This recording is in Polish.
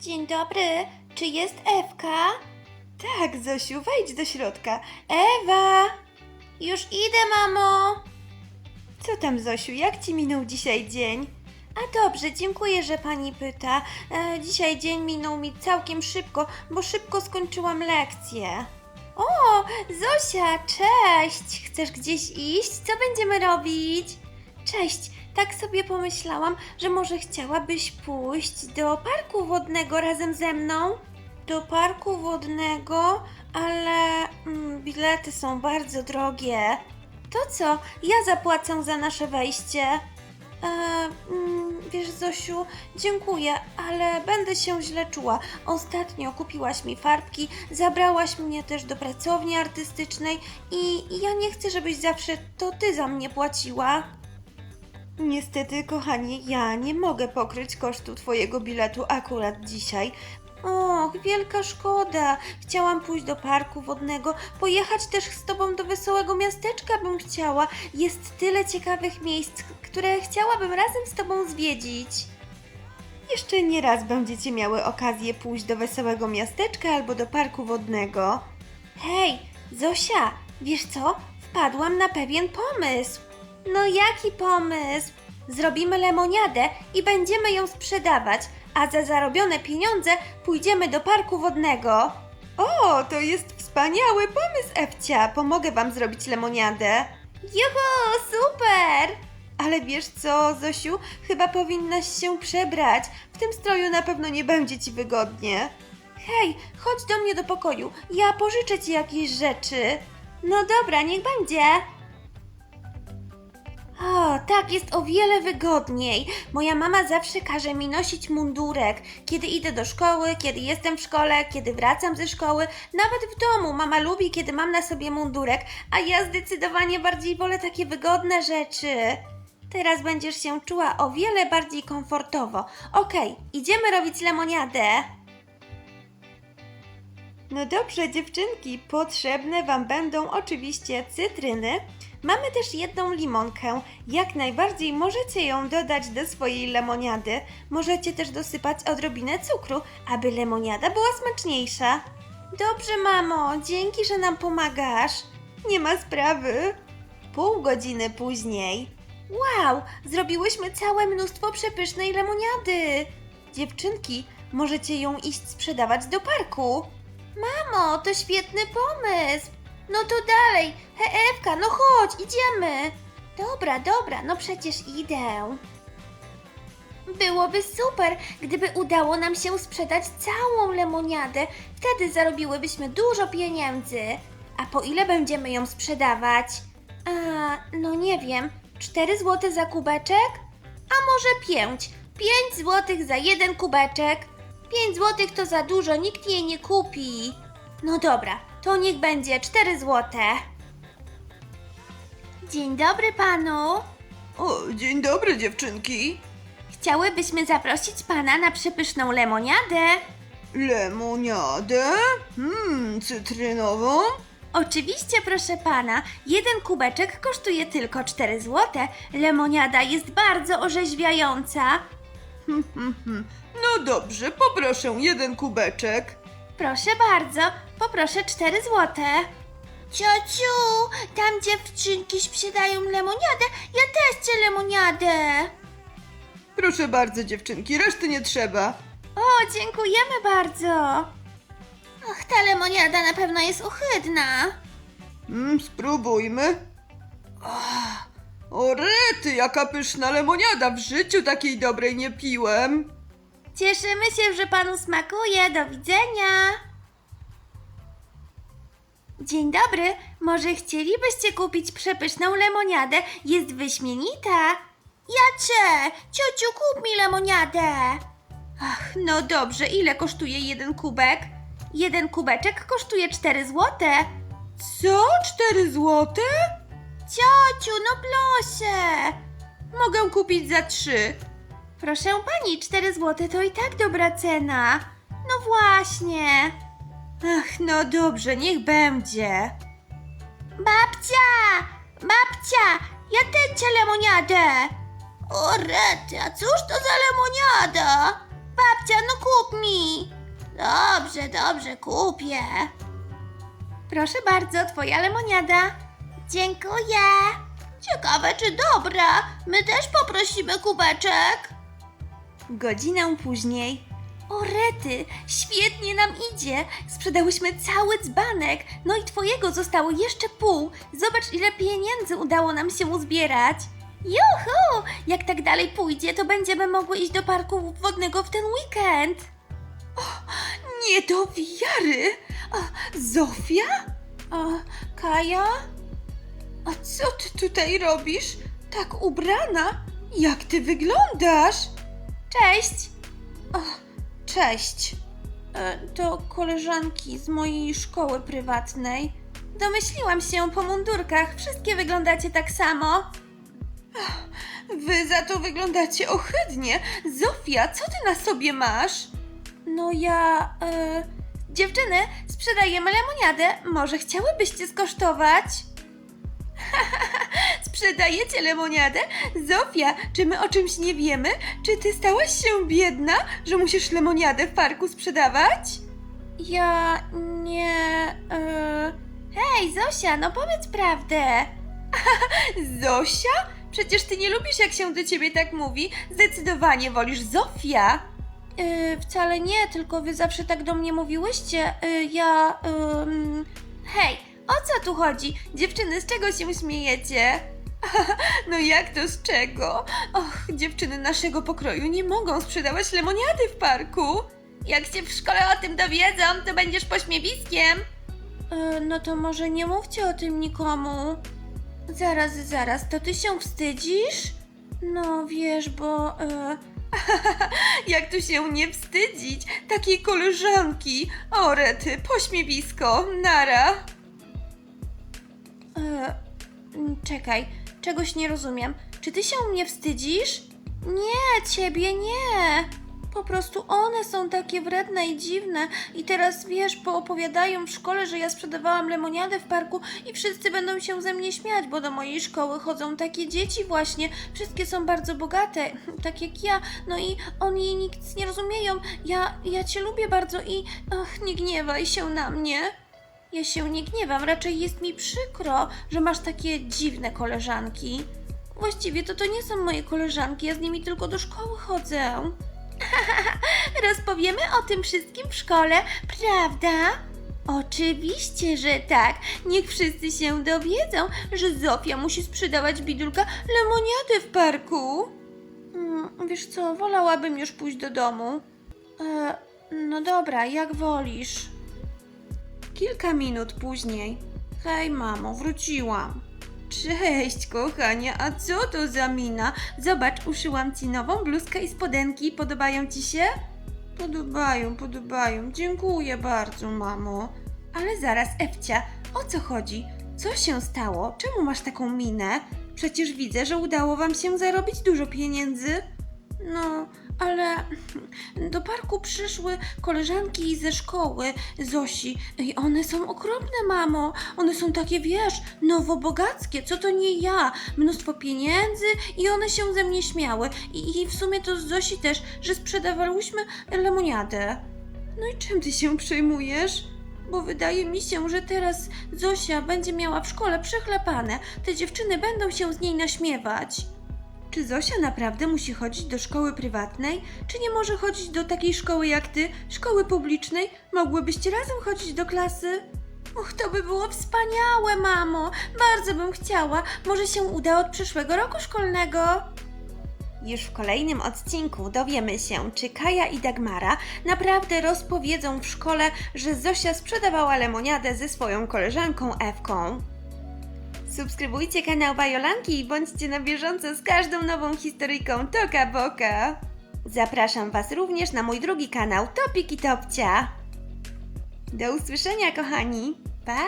Dzień dobry, czy jest Ewka? Tak, Zosiu, wejdź do środka. Ewa! Już idę, mamo! Co tam, Zosiu, jak ci minął dzisiaj dzień? A dobrze, dziękuję, że pani pyta. E, dzisiaj dzień minął mi całkiem szybko, bo szybko skończyłam lekcję. O, Zosia, cześć! Chcesz gdzieś iść? Co będziemy robić? Cześć, tak sobie pomyślałam, że może chciałabyś pójść do parku wodnego razem ze mną? Do parku wodnego, ale mm, bilety są bardzo drogie. To co? Ja zapłacę za nasze wejście. E, mm, wiesz, Zosiu, dziękuję, ale będę się źle czuła. Ostatnio kupiłaś mi farbki, zabrałaś mnie też do pracowni artystycznej i ja nie chcę, żebyś zawsze to ty za mnie płaciła. Niestety, kochani, ja nie mogę pokryć kosztu Twojego biletu akurat dzisiaj. Och, wielka szkoda. Chciałam pójść do parku wodnego, pojechać też z Tobą do wesołego miasteczka bym chciała. Jest tyle ciekawych miejsc, które chciałabym razem z Tobą zwiedzić. Jeszcze nie raz będziecie miały okazję pójść do wesołego miasteczka albo do parku wodnego. Hej, Zosia, wiesz co? Wpadłam na pewien pomysł. No jaki pomysł? Zrobimy lemoniadę i będziemy ją sprzedawać, a za zarobione pieniądze pójdziemy do parku wodnego. O, to jest wspaniały pomysł, Ewcia. Pomogę wam zrobić lemoniadę. Juhu, super! Ale wiesz co, Zosiu, chyba powinnaś się przebrać. W tym stroju na pewno nie będzie ci wygodnie. Hej, chodź do mnie do pokoju. Ja pożyczę ci jakieś rzeczy. No dobra, niech będzie. O, tak jest o wiele wygodniej. Moja mama zawsze każe mi nosić mundurek, kiedy idę do szkoły, kiedy jestem w szkole, kiedy wracam ze szkoły, nawet w domu. Mama lubi, kiedy mam na sobie mundurek, a ja zdecydowanie bardziej wolę takie wygodne rzeczy. Teraz będziesz się czuła o wiele bardziej komfortowo. Okej, idziemy robić lemoniadę. No dobrze, dziewczynki, potrzebne Wam będą oczywiście cytryny. Mamy też jedną limonkę. Jak najbardziej możecie ją dodać do swojej lemoniady. Możecie też dosypać odrobinę cukru, aby lemoniada była smaczniejsza. Dobrze, mamo, dzięki, że nam pomagasz. Nie ma sprawy. Pół godziny później. Wow, zrobiłyśmy całe mnóstwo przepysznej lemoniady. Dziewczynki, możecie ją iść sprzedawać do parku. Mamo, to świetny pomysł. No to dalej. He, Ewka, no chodź, idziemy. Dobra, dobra, no przecież idę. Byłoby super, gdyby udało nam się sprzedać całą lemoniadę. Wtedy zarobiłybyśmy dużo pieniędzy. A po ile będziemy ją sprzedawać? A, no nie wiem. 4 zł za kubeczek? A może 5? 5 zł za jeden kubeczek? 5 zł to za dużo, nikt jej nie kupi. No dobra, to niech będzie 4 zł. Dzień dobry panu. O, dzień dobry dziewczynki. Chciałybyśmy zaprosić pana na przepyszną lemoniadę. Lemoniadę? Hmm, cytrynową? Oczywiście, proszę pana, jeden kubeczek kosztuje tylko 4 zł. Lemoniada jest bardzo orzeźwiająca. Hmm, hmm, hmm. No dobrze, poproszę jeden kubeczek. Proszę bardzo, poproszę 4 zł. Ciociu, tam dziewczynki sprzedają lemoniadę, ja też chcę lemoniadę. Proszę bardzo dziewczynki, reszty nie trzeba. O, dziękujemy bardzo. Och, ta lemoniada na pewno jest ohydna. Hmm, spróbujmy. O rety, jaka pyszna lemoniada, w życiu takiej dobrej nie piłem. Cieszymy się, że panu smakuje. Do widzenia. Dzień dobry. Może chcielibyście kupić przepyszną lemoniadę? Jest wyśmienita. Jacie, ciociu, kup mi lemoniadę. Ach, no dobrze. Ile kosztuje jeden kubek? Jeden kubeczek kosztuje 4 złote. Co? Cztery złote? Ciociu, no proszę. Mogę kupić za trzy. Proszę pani, 4 złote to i tak dobra cena. No właśnie. Ach, no dobrze, niech będzie. Babcia! Babcia! Ja chcę lemoniadę! O rety, a cóż to za lemoniada? Babcia, no kup mi! Dobrze, dobrze, kupię. Proszę bardzo, twoja lemoniada. Dziękuję. Ciekawe, czy dobra. My też poprosimy kubeczek. Godzinę później. O rety, świetnie nam idzie. Sprzedałyśmy cały dzbanek. No i twojego zostało jeszcze pół. Zobacz, ile pieniędzy udało nam się uzbierać. Juhu! Jak tak dalej pójdzie, to będziemy mogły iść do parku wodnego w ten weekend. Nie do wiary! A, Zofia? A, Kaja? A co ty tutaj robisz? Tak ubrana? Jak ty wyglądasz? Cześć! O, cześć. E, To koleżanki z mojej szkoły prywatnej. Domyśliłam się po mundurkach. Wszystkie wyglądacie tak samo. Wy za to wyglądacie ohydnie. Zofia, co ty na sobie masz? No ja. E, dziewczyny, sprzedajemy lemoniadę. Może chciałybyście skosztować? Sprzedajecie lemoniadę? Zofia, czy my o czymś nie wiemy? Czy ty stałaś się biedna, że musisz lemoniadę w parku sprzedawać? Ja nie. E... Hej, Zosia, no powiedz prawdę. Zosia? Przecież ty nie lubisz, jak się do ciebie tak mówi. Zdecydowanie wolisz Zofia. Yy, wcale nie, tylko wy zawsze tak do mnie mówiłyście. Yy, ja. ym, Hej, o co tu chodzi? Dziewczyny, z czego się śmiejecie? No jak to z czego? Och, dziewczyny naszego pokroju nie mogą sprzedawać lemoniady w parku. Jak się w szkole o tym dowiedzą, to będziesz pośmiewiskiem. E, no to może nie mówcie o tym nikomu. Zaraz, zaraz, to ty się wstydzisz? No wiesz, bo. E... Jak tu się nie wstydzić? Takiej koleżanki! O rety, pośmiewisko, nara! E, czekaj, czegoś nie rozumiem. Czy ty się mnie wstydzisz? Nie, ciebie nie. Po prostu one są takie wredne i dziwne. I teraz wiesz, poopowiadają w szkole, że ja sprzedawałam lemoniadę w parku i wszyscy będą się ze mnie śmiać, bo do mojej szkoły chodzą takie dzieci właśnie. Wszystkie są bardzo bogate, tak jak ja. No i oni nic nie rozumieją. Ja, ja cię lubię bardzo i ach, nie gniewaj się na mnie. Ja się nie gniewam, raczej jest mi przykro, że masz takie dziwne koleżanki. Właściwie to to nie są moje koleżanki, ja z nimi tylko do szkoły chodzę. Rozpowiemy o tym wszystkim w szkole, prawda? Oczywiście, że tak. Niech wszyscy się dowiedzą, że Zofia musi sprzedawać bidulka lemoniadę w parku. Mm, wiesz co, wolałabym już pójść do domu. E, no dobra, jak wolisz. Kilka minut później. Hej, mamo, wróciłam. Cześć, kochanie, a co to za mina? Zobacz, uszyłam ci nową bluzkę i spodenki. Podobają ci się? Podobają, podobają. Dziękuję bardzo, mamo. Ale zaraz, Ewcia, o co chodzi? Co się stało? Czemu masz taką minę? Przecież widzę, że udało wam się zarobić dużo pieniędzy. No, ale do parku przyszły koleżanki ze szkoły Zosi i one są okropne, mamo. One są takie, wiesz, nowobogackie, co to nie ja. Mnóstwo pieniędzy i one się ze mnie śmiały. I, i w sumie to z Zosi też, że sprzedawałyśmy lemoniadę. No i czym ty się przejmujesz? Bo wydaje mi się, że teraz Zosia będzie miała w szkole przechlepane. Te dziewczyny będą się z niej naśmiewać. Czy Zosia naprawdę musi chodzić do szkoły prywatnej? Czy nie może chodzić do takiej szkoły jak ty, szkoły publicznej? Mogłybyście razem chodzić do klasy? Och, to by było wspaniałe, mamo! Bardzo bym chciała. Może się uda od przyszłego roku szkolnego. Już w kolejnym odcinku dowiemy się, czy Kaja i Dagmara naprawdę rozpowiedzą w szkole, że Zosia sprzedawała lemoniadę ze swoją koleżanką Ewką. Subskrybujcie kanał Bajolanki i bądźcie na bieżąco z każdą nową historyjką Toka Boka. Zapraszam Was również na mój drugi kanał Topik i Topcia. Do usłyszenia, kochani. Pa!